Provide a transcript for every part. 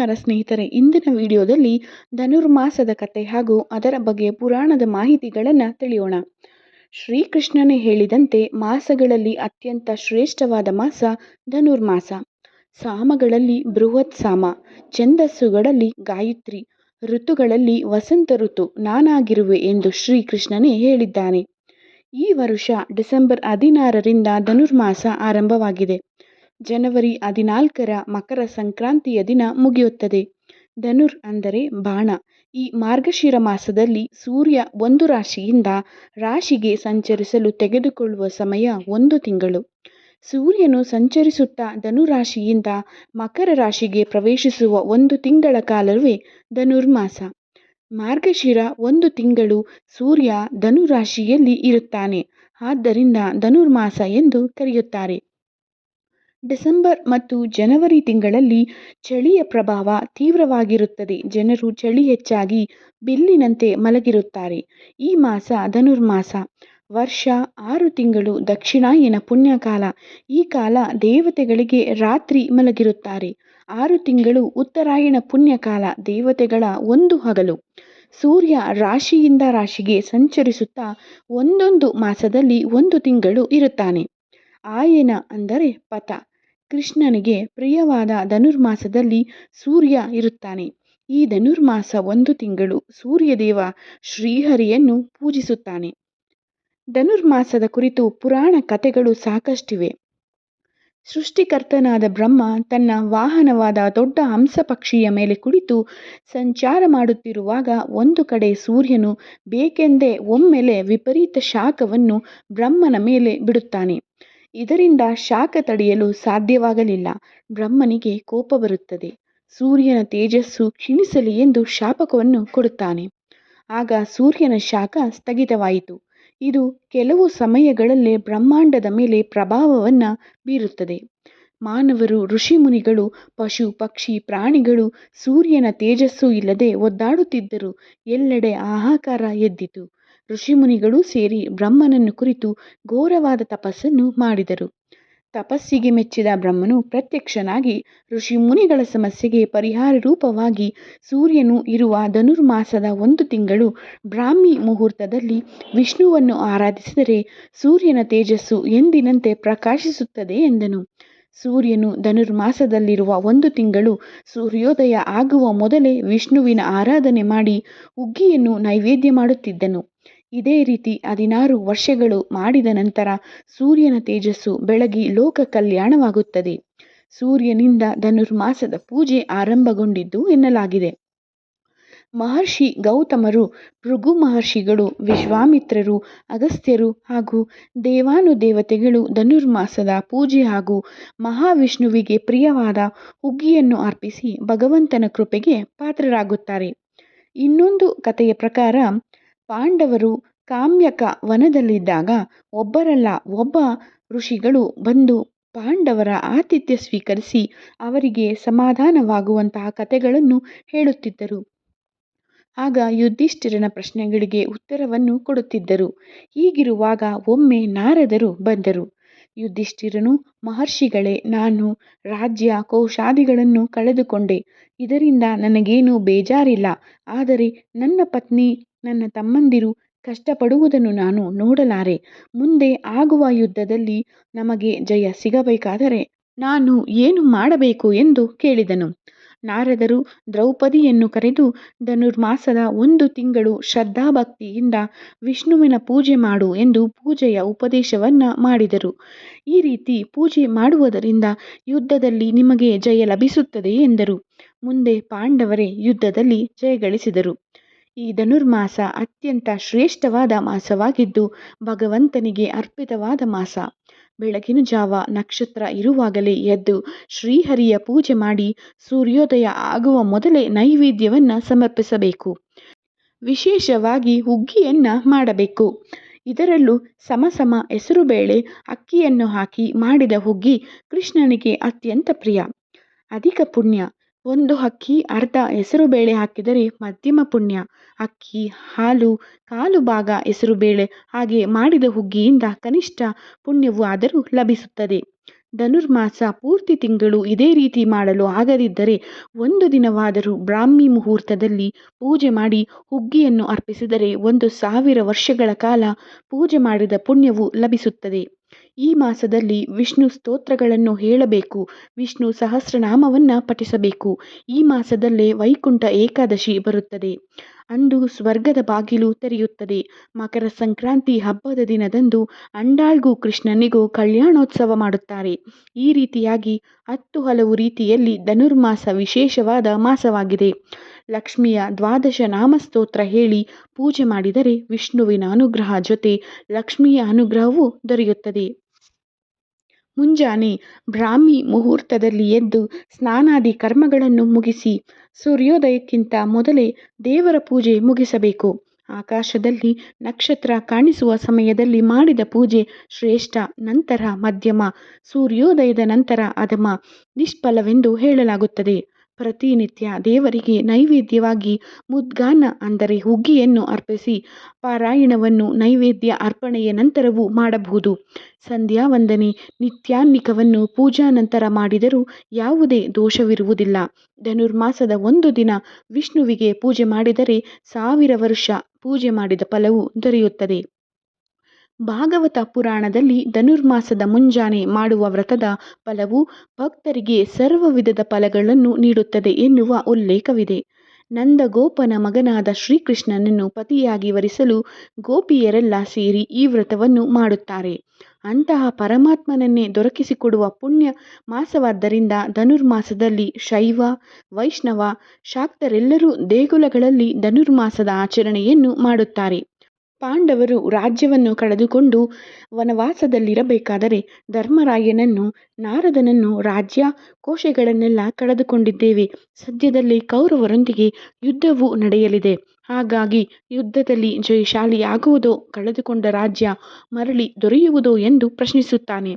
ನಮಸ್ಕಾರ ಸ್ನೇಹಿತರೆ, ಇಂದಿನ ವಿಡಿಯೋದಲ್ಲಿ ಧನುರ್ಮಾಸದ ಕತೆ ಹಾಗೂ ಅದರ ಬಗ್ಗೆ ಪುರಾಣದ ಮಾಹಿತಿಗಳನ್ನು ತಿಳಿಯೋಣ. ಶ್ರೀಕೃಷ್ಣನೇ ಹೇಳಿದಂತೆ ಮಾಸಗಳಲ್ಲಿ ಅತ್ಯಂತ ಶ್ರೇಷ್ಠವಾದ ಮಾಸ ಧನುರ್ಮಾಸ. ಸಾಮಗಳಲ್ಲಿ ಬೃಹತ್ ಸಾಮ, ಛಂದಸ್ಸುಗಳಲ್ಲಿ ಗಾಯತ್ರಿ, ಋತುಗಳಲ್ಲಿ ವಸಂತ ಋತು ನಾನಾಗಿರುವೆ ಎಂದು ಶ್ರೀಕೃಷ್ಣನೇ ಹೇಳಿದ್ದಾನೆ. ಈ ವರುಷ ಡಿಸೆಂಬರ್ ಹದಿನಾರರಿಂದ ಧನುರ್ಮಾಸ ಆರಂಭವಾಗಿದೆ. ಜನವರಿ ಹದಿನಾಲ್ಕರ ಮಕರ ಸಂಕ್ರಾಂತಿಯ ದಿನ ಮುಗಿಯುತ್ತದೆ. ಧನುರ್ ಅಂದರೆ ಬಾಣ. ಈ ಮಾರ್ಗಶಿರ ಮಾಸದಲ್ಲಿ ಸೂರ್ಯ ಒಂದು ರಾಶಿಯಿಂದ ರಾಶಿಗೆ ಸಂಚರಿಸಲು ತೆಗೆದುಕೊಳ್ಳುವ ಸಮಯ ಒಂದು ತಿಂಗಳು. ಸೂರ್ಯನು ಸಂಚರಿಸುತ್ತಾ ಧನುರಾಶಿಯಿಂದ ಮಕರ ರಾಶಿಗೆ ಪ್ರವೇಶಿಸುವ ಒಂದು ತಿಂಗಳ ಕಾಲವೇ ಧನುರ್ಮಾಸ ಮಾರ್ಗಶಿರ ಒಂದು ತಿಂಗಳು ಸೂರ್ಯ ಧನುರಾಶಿಯಲ್ಲಿ ಇರುತ್ತಾನೆ. ಆದ್ದರಿಂದ ಧನುರ್ಮಾಸ ಎಂದು ಕರೆಯುತ್ತಾರೆ. ಡಿಸೆಂಬರ್ ಮತ್ತು ಜನವರಿ ತಿಂಗಳಲ್ಲಿ ಚಳಿಯ ಪ್ರಭಾವ ತೀವ್ರವಾಗಿರುತ್ತದೆ. ಜನರು ಚಳಿ ಹೆಚ್ಚಾಗಿ ಬಿಲ್ಲಿನಂತೆ ಮಲಗಿರುತ್ತಾರೆ. ಈ ಮಾಸ ಧನುರ್ಮಾಸ. ವರ್ಷ ಆರು ತಿಂಗಳು ದಕ್ಷಿಣಾಯನ ಪುಣ್ಯಕಾಲ. ಈ ಕಾಲ ದೇವತೆಗಳಿಗೆ ರಾತ್ರಿ ಮಲಗಿರುತ್ತಾರೆ. ಆರು ತಿಂಗಳು ಉತ್ತರಾಯಣ ಪುಣ್ಯಕಾಲ ದೇವತೆಗಳ ಒಂದು ಹಗಲು. ಸೂರ್ಯ ರಾಶಿಯಿಂದ ರಾಶಿಗೆ ಸಂಚರಿಸುತ್ತಾ ಒಂದೊಂದು ಮಾಸದಲ್ಲಿ ಒಂದು ತಿಂಗಳು ಇರುತ್ತಾನೆ. ಆಯನ ಅಂದರೆ ಪಥ. ಕೃಷ್ಣನಿಗೆ ಪ್ರಿಯವಾದ ಧನುರ್ಮಾಸದಲ್ಲಿ ಸೂರ್ಯ ಇರುತ್ತಾನೆ. ಈ ಧನುರ್ಮಾಸ ಒಂದು ತಿಂಗಳು ಸೂರ್ಯದೇವ ಶ್ರೀಹರಿಯನ್ನು ಪೂಜಿಸುತ್ತಾನೆ. ಧನುರ್ಮಾಸದ ಕುರಿತು ಪುರಾಣ ಕಥೆಗಳು ಸಾಕಷ್ಟಿವೆ. ಸೃಷ್ಟಿಕರ್ತನಾದ ಬ್ರಹ್ಮ ತನ್ನ ವಾಹನವಾದ ದೊಡ್ಡ ಹಂಸ ಪಕ್ಷಿಯ ಮೇಲೆ ಕುಳಿತು ಸಂಚಾರ ಮಾಡುತ್ತಿರುವಾಗ ಒಂದು ಕಡೆ ಸೂರ್ಯನು ಬೇಕೆಂದೇ ಒಮ್ಮೆಲೆ ವಿಪರೀತ ಶಾಖವನ್ನು ಬ್ರಹ್ಮನ ಮೇಲೆ ಬಿಡುತ್ತಾನೆ. ಇದರಿಂದ ಶಾಖ ತಡೆಯಲು ಸಾಧ್ಯವಾಗಲಿಲ್ಲ. ಬ್ರಹ್ಮನಿಗೆ ಕೋಪ ಬರುತ್ತದೆ. ಸೂರ್ಯನ ತೇಜಸ್ಸು ಕ್ಷೀಣಿಸಲಿ ಎಂದು ಶಾಪಕವನ್ನು ಕೊಡುತ್ತಾನೆ. ಆಗ ಸೂರ್ಯನ ಶಾಖ ಸ್ಥಗಿತವಾಯಿತು. ಇದು ಕೆಲವು ಸಮಯಗಳಲ್ಲೇ ಬ್ರಹ್ಮಾಂಡದ ಮೇಲೆ ಪ್ರಭಾವವನ್ನು ಬೀರುತ್ತದೆ. ಮಾನವರು, ಋಷಿಮುನಿಗಳು, ಪಶು, ಪಕ್ಷಿ, ಪ್ರಾಣಿಗಳು ಸೂರ್ಯನ ತೇಜಸ್ಸು ಇಲ್ಲದೆ ಒದ್ದಾಡುತ್ತಿದ್ದರು. ಎಲ್ಲೆಡೆ ಹಾಹಾಕಾರ ಎದ್ದಿತು. ಋಷಿಮುನಿಗಳೂ ಸೇರಿ ಬ್ರಹ್ಮನನ್ನು ಕುರಿತು ಘೋರವಾದ ತಪಸ್ಸನ್ನು ಮಾಡಿದರು. ತಪಸ್ಸಿಗೆ ಮೆಚ್ಚಿದ ಬ್ರಹ್ಮನು ಪ್ರತ್ಯಕ್ಷನಾಗಿ ಋಷಿಮುನಿಗಳ ಸಮಸ್ಯೆಗೆ ಪರಿಹಾರ ರೂಪವಾಗಿ ಸೂರ್ಯನು ಇರುವ ಧನುರ್ಮಾಸದ ಒಂದು ತಿಂಗಳು ಬ್ರಾಹ್ಮಿ ಮುಹೂರ್ತದಲ್ಲಿ ವಿಷ್ಣುವನ್ನು ಆರಾಧಿಸಿದರೆ ಸೂರ್ಯನ ತೇಜಸ್ಸು ಎಂದಿನಂತೆ ಪ್ರಕಾಶಿಸುತ್ತದೆ ಎಂದನು. ಸೂರ್ಯನು ಧನುರ್ಮಾಸದಲ್ಲಿರುವ ಒಂದು ತಿಂಗಳು ಸೂರ್ಯೋದಯ ಆಗುವ ಮೊದಲೇ ವಿಷ್ಣುವಿನ ಆರಾಧನೆ ಮಾಡಿ ಉಗ್ಗಿಯನ್ನು ನೈವೇದ್ಯ ಮಾಡುತ್ತಿದ್ದನು. ಇದೇ ರೀತಿ ಹದಿನಾರು ವರ್ಷಗಳು ಮಾಡಿದ ನಂತರ ಸೂರ್ಯನ ತೇಜಸ್ಸು ಬೆಳಗಿ ಲೋಕ ಕಲ್ಯಾಣವಾಗುತ್ತದೆ. ಸೂರ್ಯನಿಂದ ಧನುರ್ಮಾಸದ ಪೂಜೆ ಆರಂಭಗೊಂಡಿದ್ದು ಎನ್ನಲಾಗಿದೆ. ಮಹರ್ಷಿ ಗೌತಮರು, ಭೃಗು ಮಹರ್ಷಿಗಳು, ವಿಶ್ವಾಮಿತ್ರರು, ಅಗಸ್ತ್ಯರು ಹಾಗೂ ದೇವಾನುದೇವತೆಗಳು ಧನುರ್ಮಾಸದ ಪೂಜೆ ಹಾಗೂ ಮಹಾವಿಷ್ಣುವಿಗೆ ಪ್ರಿಯವಾದ ಹುಗ್ಗಿಯನ್ನು ಅರ್ಪಿಸಿ ಭಗವಂತನ ಕೃಪೆಗೆ ಪಾತ್ರರಾಗುತ್ತಾರೆ. ಇನ್ನೊಂದು ಕಥೆಯ ಪ್ರಕಾರ ಪಾಂಡವರು ಕಾಮ್ಯಕ ವನದಲ್ಲಿದ್ದಾಗ ಒಬ್ಬರಲ್ಲ ಒಬ್ಬ ಋಷಿಗಳು ಬಂದು ಪಾಂಡವರ ಆತಿಥ್ಯ ಸ್ವೀಕರಿಸಿ ಅವರಿಗೆ ಸಮಾಧಾನವಾಗುವಂತಹ ಕಥೆಗಳನ್ನು ಹೇಳುತ್ತಿದ್ದರು. ಆಗ ಯುಧಿಷ್ಠಿರನ ಪ್ರಶ್ನೆಗಳಿಗೆ ಉತ್ತರವನ್ನು ಕೊಡುತ್ತಿದ್ದರು. ಹೀಗಿರುವಾಗ ಒಮ್ಮೆ ನಾರದರು ಬಂದರು. ಯುಧಿಷ್ಠಿರನು, ಮಹರ್ಷಿಗಳೇ, ನಾನು ರಾಜ್ಯ ಕೌಶಾದಿಗಳನ್ನು ಕಳೆದುಕೊಂಡೆ. ಇದರಿಂದ ನನಗೇನು ಬೇಜಾರಿಲ್ಲ. ಆದರೆ ನನ್ನ ಪತ್ನಿ, ನನ್ನ ತಮ್ಮಂದಿರು ಕಷ್ಟಪಡುವುದನ್ನು ನಾನು ನೋಡಲಾರೆ. ಮುಂದೆ ಆಗುವ ಯುದ್ಧದಲ್ಲಿ ನಮಗೆ ಜಯ ಸಿಗಬೇಕಾದರೆ ನಾನು ಏನು ಮಾಡಬೇಕು? ಎಂದು ಕೇಳಿದನು. ನಾರದರು ದ್ರೌಪದಿಯನ್ನು ಕರೆದು ಧನುರ್ಮಾಸದ ಒಂದು ತಿಂಗಳು ಶ್ರದ್ಧಾಭಕ್ತಿಯಿಂದ ವಿಷ್ಣುವಿನ ಪೂಜೆ ಮಾಡು ಎಂದು ಪೂಜೆಯ ಉಪದೇಶವನ್ನ ಮಾಡಿದರು. ಈ ರೀತಿ ಪೂಜೆ ಮಾಡುವುದರಿಂದ ಯುದ್ಧದಲ್ಲಿ ನಿಮಗೆ ಜಯ ಲಭಿಸುತ್ತದೆ ಎಂದರು. ಮುಂದೆ ಪಾಂಡವರೇ ಯುದ್ಧದಲ್ಲಿ ಜಯಗಳಿಸಿದರು ಈ ಧನುರ್ಮಾಸ ಅತ್ಯಂತ ಶ್ರೇಷ್ಠವಾದ ಮಾಸವಾಗಿದ್ದು ಭಗವಂತನಿಗೆ ಅರ್ಪಿತವಾದ ಮಾಸ. ಬೆಳಗಿನ ಜಾವ ನಕ್ಷತ್ರ ಇರುವಾಗಲೇ ಎದ್ದು ಶ್ರೀಹರಿಯ ಪೂಜೆ ಮಾಡಿ ಸೂರ್ಯೋದಯ ಆಗುವ ಮೊದಲೇ ನೈವೇದ್ಯವನ್ನು ಸಮರ್ಪಿಸಬೇಕು. ವಿಶೇಷವಾಗಿ ಹುಗ್ಗಿಯನ್ನು ಮಾಡಬೇಕು. ಇದರಲ್ಲೂ ಸಮ ಸಮ ಹೆಸರುಬೇಳೆ ಅಕ್ಕಿಯನ್ನು ಹಾಕಿ ಮಾಡಿದ ಹುಗ್ಗಿ ಕೃಷ್ಣನಿಗೆ ಅತ್ಯಂತ ಪ್ರಿಯ. ಅಧಿಕ ಪುಣ್ಯ. ಒಂದು ಅಕ್ಕಿ, ಅರ್ಧ ಹೆಸರುಬೇಳೆ ಹಾಕಿದರೆ ಮಧ್ಯಮ ಪುಣ್ಯ. ಅಕ್ಕಿ, ಹಾಲು, ಕಾಲು ಭಾಗ ಹೆಸರುಬೇಳೆ ಹಾಗೆ ಮಾಡಿದ ಹುಗ್ಗಿಯಿಂದ ಕನಿಷ್ಠ ಪುಣ್ಯವು ಆದರೂ ಲಭಿಸುತ್ತದೆ. ಧನುರ್ಮಾಸ ಪೂರ್ತಿ ತಿಂಗಳು ಇದೇ ರೀತಿ ಮಾಡಲು ಆಗದಿದ್ದರೆ ಒಂದು ದಿನವಾದರೂ ಬ್ರಾಹ್ಮಿ ಮುಹೂರ್ತದಲ್ಲಿ ಪೂಜೆ ಮಾಡಿ ಹುಗ್ಗಿಯನ್ನು ಅರ್ಪಿಸಿದರೆ ಒಂದು ಸಾವಿರ ವರ್ಷಗಳ ಕಾಲ ಪೂಜೆ ಮಾಡಿದ ಪುಣ್ಯವು ಲಭಿಸುತ್ತದೆ. ಈ ಮಾಸದಲ್ಲಿ ವಿಷ್ಣು ಸ್ತೋತ್ರಗಳನ್ನು ಹೇಳಬೇಕು. ವಿಷ್ಣು ಸಹಸ್ರನಾಮವನ್ನು ಪಠಿಸಬೇಕು. ಈ ಮಾಸದಲ್ಲೇ ವೈಕುಂಠ ಏಕಾದಶಿ ಬರುತ್ತದೆ. ಅಂದು ಸ್ವರ್ಗದ ಬಾಗಿಲು ತೆರೆಯುತ್ತದೆ. ಮಕರ ಸಂಕ್ರಾಂತಿ ಹಬ್ಬದ ದಿನದಂದು ಅಂಡಾಳ್ಗೂ ಕೃಷ್ಣನಿಗೂ ಕಲ್ಯಾಣೋತ್ಸವ ಮಾಡುತ್ತಾರೆ. ಈ ರೀತಿಯಾಗಿ ಹತ್ತು ಹಲವು ರೀತಿಯಲ್ಲಿ ಧನುರ್ಮಾಸ ವಿಶೇಷವಾದ ಮಾಸವಾಗಿದೆ. ಲಕ್ಷ್ಮಿಯ ದ್ವಾದಶ ನಾಮಸ್ತೋತ್ರ ಹೇಳಿ ಪೂಜೆ ಮಾಡಿದರೆ ವಿಷ್ಣುವಿನ ಅನುಗ್ರಹ ಜೊತೆ ಲಕ್ಷ್ಮಿಯ ಅನುಗ್ರಹವೂ ದೊರೆಯುತ್ತದೆ. ಮುಂಜಾನೆ ಬ್ರಾಹ್ಮಿ ಮುಹೂರ್ತದಲ್ಲಿ ಎದ್ದು ಸ್ನಾನಾದಿ ಕರ್ಮಗಳನ್ನು ಮುಗಿಸಿ ಸೂರ್ಯೋದಯಕ್ಕಿಂತ ಮೊದಲೇ ದೇವರ ಪೂಜೆ ಮುಗಿಸಬೇಕು. ಆಕಾಶದಲ್ಲಿ ನಕ್ಷತ್ರ ಕಾಣಿಸುವ ಸಮಯದಲ್ಲಿ ಮಾಡಿದ ಪೂಜೆ ಶ್ರೇಷ್ಠ, ನಂತರ ಮಧ್ಯಮ, ಸೂರ್ಯೋದಯದ ನಂತರ ಅಧಮ, ನಿಷ್ಫಲವೆಂದು ಹೇಳಲಾಗುತ್ತದೆ. ಪ್ರತಿನಿತ್ಯ ದೇವರಿಗೆ ನೈವೇದ್ಯವಾಗಿ ಮುದ್ಗಾನ ಅಂದರೆ ಹುಗ್ಗಿಯನ್ನು ಅರ್ಪಿಸಿ ಪಾರಾಯಣವನ್ನು ನೈವೇದ್ಯ ಅರ್ಪಣೆಯ ನಂತರವೂ ಮಾಡಬಹುದು. ಸಂಧ್ಯಾ ವಂದನೆ ನಿತ್ಯಾನ್ನಿಕವನ್ನು ಪೂಜಾ ನಂತರ ಮಾಡಿದರೂ ಯಾವುದೇ ದೋಷವಿರುವುದಿಲ್ಲ. ಧನುರ್ಮಾಸದ ಒಂದು ದಿನ ವಿಷ್ಣುವಿಗೆ ಪೂಜೆ ಮಾಡಿದರೆ ಸಾವಿರ ವರ್ಷ ಪೂಜೆ ಮಾಡಿದ ಫಲವು ದೊರೆಯುತ್ತದೆ. ಭಾಗವತ ಪುರಾಣದಲ್ಲಿ ಧನುರ್ಮಾಸದ ಮುಂಜಾನೆ ಮಾಡುವ ವ್ರತದ ಫಲವು ಭಕ್ತರಿಗೆ ಸರ್ವ ವಿಧದ ಫಲಗಳನ್ನು ನೀಡುತ್ತದೆ ಎನ್ನುವ ಉಲ್ಲೇಖವಿದೆ. ನಂದಗೋಪನ ಮಗನಾದ ಶ್ರೀಕೃಷ್ಣನನ್ನು ಪತಿಯಾಗಿ ವರಿಸಲು ಗೋಪಿಯರೆಲ್ಲ ಸೇರಿ ಈ ವ್ರತವನ್ನು ಮಾಡುತ್ತಾರೆ. ಅಂತಹ ಪರಮಾತ್ಮನನ್ನೇ ದೊರಕಿಸಿಕೊಡುವ ಪುಣ್ಯ ಮಾಸವಾದ್ದರಿಂದ ಧನುರ್ಮಾಸದಲ್ಲಿ ಶೈವ, ವೈಷ್ಣವ, ಶಾಕ್ತರೆಲ್ಲರೂ ದೇಗುಲಗಳಲ್ಲಿ ಧನುರ್ಮಾಸದ ಆಚರಣೆಯನ್ನು ಮಾಡುತ್ತಾರೆ. ಪಾಂಡವರು ರಾಜ್ಯವನ್ನು ಕಳೆದುಕೊಂಡು ವನವಾಸದಲ್ಲಿರಬೇಕಾದರೆ ಧರ್ಮರಾಯನನ್ನು, ನಾರದನನ್ನು ರಾಜ್ಯ ಕೋಶಗಳನ್ನೆಲ್ಲ ಕಳೆದುಕೊಂಡಿದ್ದೇವೆ. ಸದ್ಯದಲ್ಲಿ ಕೌರವರೊಂದಿಗೆ ಯುದ್ಧವು ನಡೆಯಲಿದೆ. ಹಾಗಾಗಿ ಯುದ್ಧದಲ್ಲಿ ಜಯಶಾಲಿಯಾಗುವುದೋ, ಕಳೆದುಕೊಂಡ ರಾಜ್ಯ ಮರಳಿ ದೊರೆಯುವುದೋ ಎಂದು ಪ್ರಶ್ನಿಸುತ್ತಾನೆ.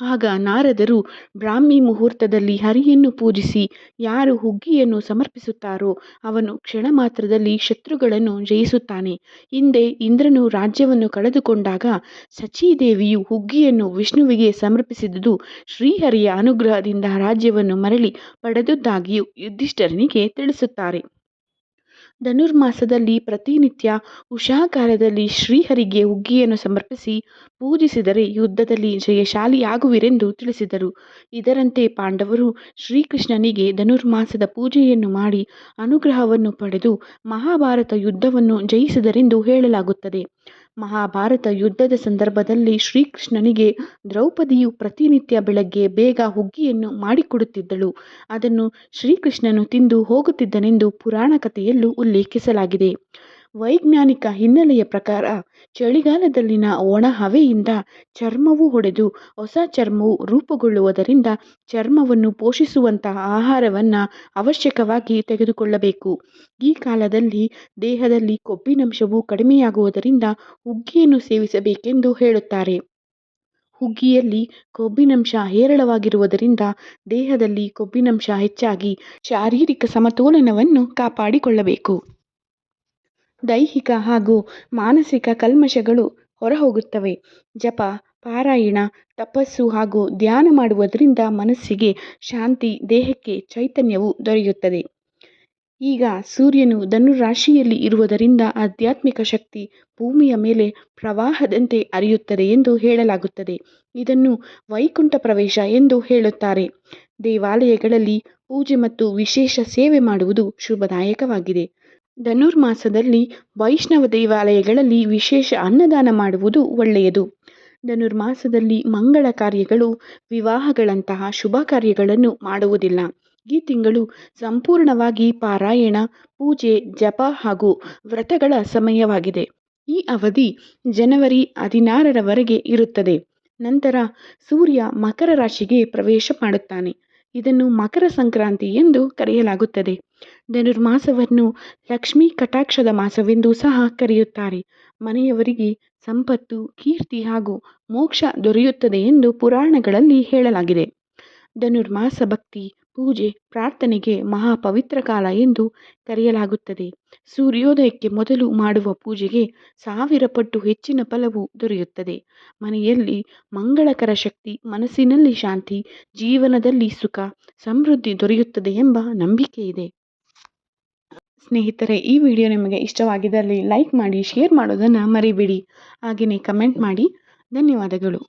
ಆಗ ನಾರದರು ಬ್ರಾಹ್ಮಿ ಮುಹೂರ್ತದಲ್ಲಿ ಹರಿಯನ್ನು ಪೂಜಿಸಿ ಯಾರು ಹುಗ್ಗಿಯನ್ನು ಸಮರ್ಪಿಸುತ್ತಾರೋ ಅವನು ಕ್ಷಣ ಮಾತ್ರದಲ್ಲಿ ಶತ್ರುಗಳನ್ನು ಜಯಿಸುತ್ತಾನೆ. ಹಿಂದೆ ಇಂದ್ರನು ರಾಜ್ಯವನ್ನು ಕಳೆದುಕೊಂಡಾಗ ಸಚೀದೇವಿಯು ಹುಗ್ಗಿಯನ್ನು ವಿಷ್ಣುವಿಗೆ ಸಮರ್ಪಿಸಿದುದು ಶ್ರೀಹರಿಯ ಅನುಗ್ರಹದಿಂದ ರಾಜ್ಯವನ್ನು ಮರಳಿ ಪಡೆದುದ್ದಾಗಿಯೂ ಯುದ್ಧಿಷ್ಠರನಿಗೆ ತಿಳಿಸುತ್ತಾರೆ. ಧನುರ್ಮಾಸದಲ್ಲಿ ಪ್ರತಿನಿತ್ಯ ಉಷಾಕಾಲದಲ್ಲಿ ಶ್ರೀಹರಿಗೆ ಹುಗ್ಗಿಯನ್ನು ಸಮರ್ಪಿಸಿ ಪೂಜಿಸಿದರೆ ಯುದ್ಧದಲ್ಲಿ ಜಯಶಾಲಿಯಾಗುವಿರೆಂದು ತಿಳಿಸಿದರು. ಇದರಂತೆ ಪಾಂಡವರು ಶ್ರೀಕೃಷ್ಣನಿಗೆ ಧನುರ್ಮಾಸದ ಪೂಜೆಯನ್ನು ಮಾಡಿ ಅನುಗ್ರಹವನ್ನು ಪಡೆದು ಮಹಾಭಾರತ ಯುದ್ಧವನ್ನು ಜಯಿಸಿದರೆಂದು ಹೇಳಲಾಗುತ್ತದೆ. ಮಹಾಭಾರತ ಯುದ್ಧದ ಸಂದರ್ಭದಲ್ಲಿ ಶ್ರೀಕೃಷ್ಣನಿಗೆ ದ್ರೌಪದಿಯು ಪ್ರತಿನಿತ್ಯ ಬೆಳಗ್ಗೆ ಬೇಗ ಹುಗ್ಗಿಯನ್ನು ಮಾಡಿಕೊಡುತ್ತಿದ್ದಳು. ಅದನ್ನು ಶ್ರೀಕೃಷ್ಣನು ತಿಂದು ಹೋಗುತ್ತಿದ್ದನೆಂದು ಪುರಾಣ ಕಥೆಯಲ್ಲೂ ಉಲ್ಲೇಖಿಸಲಾಗಿದೆ. ವೈಜ್ಞಾನಿಕ ಹಿನ್ನೆಲೆಯ ಪ್ರಕಾರ, ಚಳಿಗಾಲದಲ್ಲಿನ ಒಣ ಹವೆಯಿಂದ ಚರ್ಮವು ಹೊಡೆದು ಹೊಸ ಚರ್ಮವು ರೂಪುಗೊಳ್ಳುವುದರಿಂದ ಚರ್ಮವನ್ನು ಪೋಷಿಸುವಂತಹ ಆಹಾರವನ್ನು ಅವಶ್ಯಕವಾಗಿ ತೆಗೆದುಕೊಳ್ಳಬೇಕು. ಈ ಕಾಲದಲ್ಲಿ ದೇಹದಲ್ಲಿ ಕೊಬ್ಬಿನಂಶವು ಕಡಿಮೆಯಾಗುವುದರಿಂದ ಹುಗ್ಗಿಯನ್ನು ಸೇವಿಸಬೇಕೆಂದು ಹೇಳುತ್ತಾರೆ. ಹುಗ್ಗಿಯಲ್ಲಿ ಕೊಬ್ಬಿನಂಶ ಹೇರಳವಾಗಿರುವುದರಿಂದ ದೇಹದಲ್ಲಿ ಕೊಬ್ಬಿನಂಶ ಹೆಚ್ಚಾಗಿ ಶಾರೀರಿಕ ಸಮತೋಲನವನ್ನು ಕಾಪಾಡಿಕೊಳ್ಳಬೇಕು. ದೈಹಿಕ ಹಾಗೂ ಮಾನಸಿಕ ಕಲ್ಮಶಗಳು ಹೊರಹೋಗುತ್ತವೆ. ಜಪ, ಪಾರಾಯಣ, ತಪಸ್ಸು ಹಾಗೂ ಧ್ಯಾನ ಮಾಡುವುದರಿಂದ ಮನಸ್ಸಿಗೆ ಶಾಂತಿ, ದೇಹಕ್ಕೆ ಚೈತನ್ಯವು ದೊರೆಯುತ್ತದೆ. ಈಗ ಸೂರ್ಯನು ಧನುರಾಶಿಯಲ್ಲಿ ಇರುವುದರಿಂದ ಆಧ್ಯಾತ್ಮಿಕ ಶಕ್ತಿ ಭೂಮಿಯ ಮೇಲೆ ಪ್ರವಾಹದಂತೆ ಅರಿಯುತ್ತದೆ ಎಂದು ಹೇಳಲಾಗುತ್ತದೆ. ಇದನ್ನು ವೈಕುಂಠ ಪ್ರವೇಶ ಎಂದು ಹೇಳುತ್ತಾರೆ. ದೇವಾಲಯಗಳಲ್ಲಿ ಪೂಜೆ ಮತ್ತು ವಿಶೇಷ ಸೇವೆ ಮಾಡುವುದು ಶುಭದಾಯಕವಾಗಿದೆ. ಧನುರ್ಮಾಸದಲ್ಲಿ ವೈಷ್ಣವ ದೇವಾಲಯಗಳಲ್ಲಿ ವಿಶೇಷ ಅನ್ನದಾನ ಮಾಡುವುದು ಒಳ್ಳೆಯದು. ಧನುರ್ಮಾಸದಲ್ಲಿ ಮಂಗಳ ಕಾರ್ಯಗಳು, ವಿವಾಹಗಳಂತಹ ಶುಭ ಕಾರ್ಯಗಳನ್ನು ಮಾಡುವುದಿಲ್ಲ. ಈ ತಿಂಗಳು ಸಂಪೂರ್ಣವಾಗಿ ಪಾರಾಯಣ, ಪೂಜೆ, ಜಪ ಹಾಗೂ ವ್ರತಗಳ ಸಮಯವಾಗಿದೆ. ಈ ಅವಧಿ ಜನವರಿ ಹದಿನಾರರವರೆಗೆ ಇರುತ್ತದೆ. ನಂತರ ಸೂರ್ಯ ಮಕರ ರಾಶಿಗೆ ಪ್ರವೇಶ ಮಾಡುತ್ತಾನೆ. ಇದನ್ನು ಮಕರ ಸಂಕ್ರಾಂತಿ ಎಂದು ಕರೆಯಲಾಗುತ್ತದೆ. ಧನುರ್ಮಾಸವನ್ನು ಲಕ್ಷ್ಮೀ ಕಟಾಕ್ಷದ ಮಾಸವೆಂದು ಸಹ ಕರೆಯುತ್ತಾರೆ. ಮನೆಯವರಿಗೆ ಸಂಪತ್ತು, ಕೀರ್ತಿ ಹಾಗೂ ಮೋಕ್ಷ ದೊರೆಯುತ್ತದೆ ಎಂದು ಪುರಾಣಗಳಲ್ಲಿ ಹೇಳಲಾಗಿದೆ. ಧನುರ್ಮಾಸ ಭಕ್ತಿ, ಪೂಜೆ, ಪ್ರಾರ್ಥನೆಗೆ ಮಹಾ ಪವಿತ್ರ ಕಾಲ ಎಂದು ಕರೆಯಲಾಗುತ್ತದೆ. ಸೂರ್ಯೋದಯಕ್ಕೆ ಮೊದಲು ಮಾಡುವ ಪೂಜೆಗೆ ಸಾವಿರ ಪಟ್ಟು ಹೆಚ್ಚಿನ ಫಲವು ದೊರೆಯುತ್ತದೆ. ಮನೆಯಲ್ಲಿ ಮಂಗಳಕರ ಶಕ್ತಿ, ಮನಸ್ಸಿನಲ್ಲಿ ಶಾಂತಿ, ಜೀವನದಲ್ಲಿ ಸುಖ, ಸಮೃದ್ಧಿ ದೊರೆಯುತ್ತದೆ ಎಂಬ ನಂಬಿಕೆ ಇದೆ ಸ್ನೇಹಿತರೆ ಈ ವಿಡಿಯೋ ನಿಮಗೆ ಇಷ್ಟವಾಗಿದ್ದಲ್ಲಿ ಲೈಕ್ ಮಾಡಿ ಶೇರ್ ಮಾಡೋದನ್ನು ಮರಿಬೇಡಿ. ಹಾಗೆಯೇ ಕಮೆಂಟ್ ಮಾಡಿ. ಧನ್ಯವಾದಗಳು.